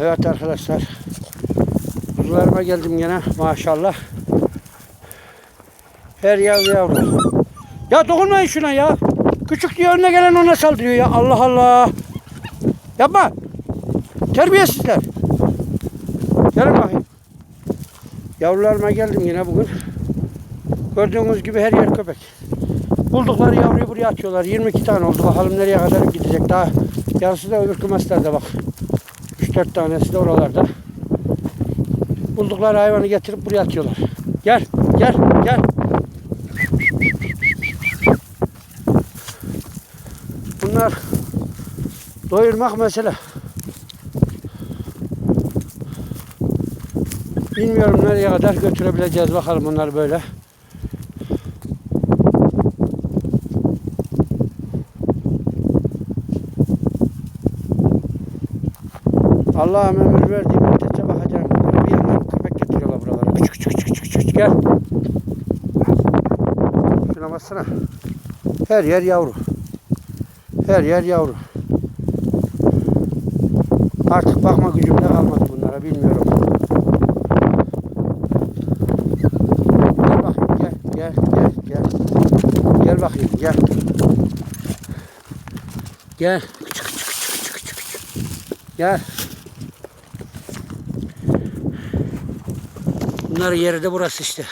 Evet arkadaşlar. Kuzularıma geldim gene maşallah. Her yavru yavru. Ya dokunmayın şuna ya. Küçük diye önüne gelen ona saldırıyor ya. Allah Allah. Yapma. Terbiyesizler. Gelin bakayım. Yavrularıma geldim yine bugün. Gördüğünüz gibi her yer köpek. Buldukları yavruyu buraya atıyorlar. 22 tane oldu. Bakalım nereye kadar gidecek. Daha yarısı da öbür kümeslerde bak. 3-4 tanesi de oralarda. Buldukları hayvanı getirip buraya atıyorlar. Gel, gel, gel. Bunlar doyurmak mesele. Bilmiyorum nereye kadar götürebileceğiz bakalım bunlar böyle. Allah'ım ömür verdiği müddetçe bakacağım. Bir yandan köpek getiriyorlar buralara. Küçük küçük küçük küçük küçük gel. Şuna baksana. Her yer yavru. Her yer yavru. Artık bakma gücüm de kalmadı bunlara bilmiyorum. Gel bakayım gel gel gel gel. Gel bakayım gel. Gel. Gel. Bunların yeri de burası işte.